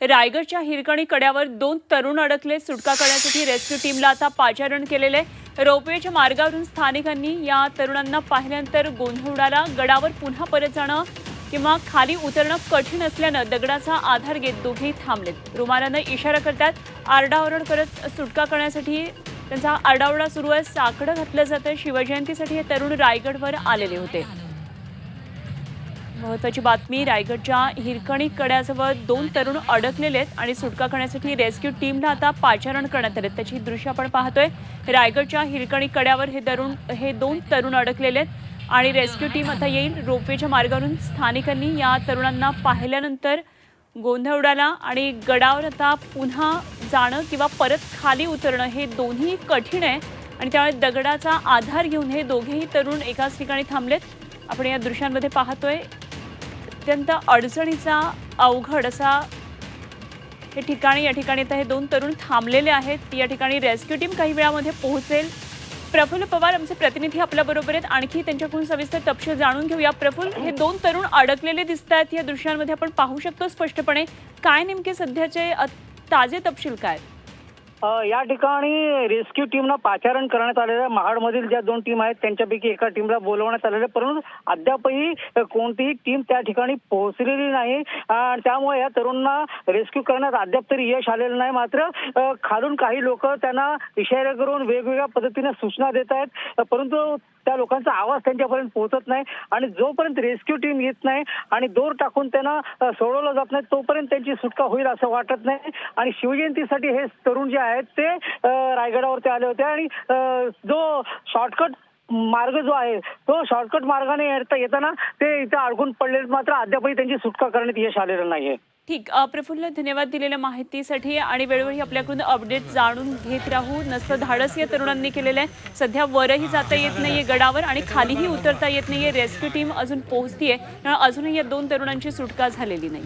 रायगडच्या हिरकणी कड्यावर दोन तरुण अडकले. सुटका करण्यासाठी रेस्क्यू टीमला आता पाचारण केलेले रोपवेच्या मार्गावरून स्थानिकांनी या तरुणांना पाहिल्यानंतर गोंधळ उडाला गडावर पुन्हा परत जाणं किंवा खाली उतरणं कठीण असल्यानं दगडाचा आधार घेत दोघेही थांबलेत. रुमालानं इशारा करतात आरडाओरड करत सुटका करण्यासाठी त्यांचा आरडाओरडा सुरू आहे. साकडं घातलं जातं शिवजयंतीसाठी हे तरुण रायगडवर आलेले होते. महत्वाची बातमी रायगडच्या हिरकणी कड्याजवळ दोन तरुण अडकलेले आहेत आणि सुटका करण्यासाठी रेस्क्यू टीमला आता पाचारण करण्यात आले त्याची दृश्य आपण पाहतोय. रायगडच्या हिरकणी कड्यावर हे तरुण हे दोन तरुण अडकलेले आहेत आणि रेस्क्यू टीम आता येईल रोपवेच्या मार्गावरून. स्थानिकांनी या तरुणांना पाहिल्यानंतर गोंधळ उडाला आणि गडावर आता पुन्हा जाणं किंवा परत खाली उतरणं हे दोन्ही कठीण आहे आणि त्यामुळे दगडाचा आधार घेऊन हे दोघेही तरुण एकाच ठिकाणी थांबलेत. आपण या दृश्यांमध्ये पाहतोय. अत्यंत अडचणीचा अवघड असा हे ठिकाणी या ठिकाणी आता हे दोन तरुण थांबलेले आहेत. या ठिकाणी रेस्क्यू टीम काही वेळामध्ये पोहोचेल. प्रफुल्ल पवार आमचे प्रतिनिधी आपल्याबरोबर आहेत. आणखी त्यांच्याकडून सविस्तर तपशील जाणून घेऊया. प्रफुल्ल हे दोन तरुण अडकलेले दिसत आहेत. या दृश्यांमध्ये आपण पाहू शकतो स्पष्टपणे. काय नेमके सध्याचे ताजे तपशील काय? या ठिकाणी रेस्क्यू टीमला पाचारण करण्यात आलेलं आहे. महाडमधील ज्या दोन टीम आहेत त्यांच्यापैकी एका टीमला बोलवण्यात आलेलं आहे. परंतु अद्यापही कोणतीही टीम त्या ठिकाणी पोहोचलेली नाही. आणि त्यामुळे या तरुणांना रेस्क्यू करण्यात अद्याप तरी यश आलेलं नाही. मात्र खालून काही लोक त्यांना इशारे करून वेगवेगळ्या पद्धतीने सूचना देत आहेत. परंतु त्या लोकांचा आवाज त्यांच्यापर्यंत पोहोचत नाही आणि जोपर्यंत रेस्क्यू टीम येत नाही आणि दोर टाकून त्यांना सोडवलं जात नाही तोपर्यंत त्यांची सुटका होईल असं वाटत नाही. आणि शिवजयंतीसाठी हे तरुण जे आहेत ते रायगडावरती आले होते आणि जो शॉर्टकट मार्ग जो आहे तो शॉर्टकट मार्गाने येता येताना ते इथे अडकून पडले मात्र अद्यापही त्यांची सुटका करण्यात यश आलेलं नाहीये. ठीक प्रफुल्ल धन्यवाद दिलेल्या माहितीसाठी आणि वेळोवेळी आपल्याकडून अपडेट जाणून घेत राहू. नसतं धाडस या तरुणांनी केलेलं आहे. सध्या वरही जाता येत नाहीये गडावर आणि खालीही उतरता येत नाहीये. रेस्क्यू टीम अजून पोहोचतीये. अजूनही या दोन तरुणांची सुटका झालेली नाही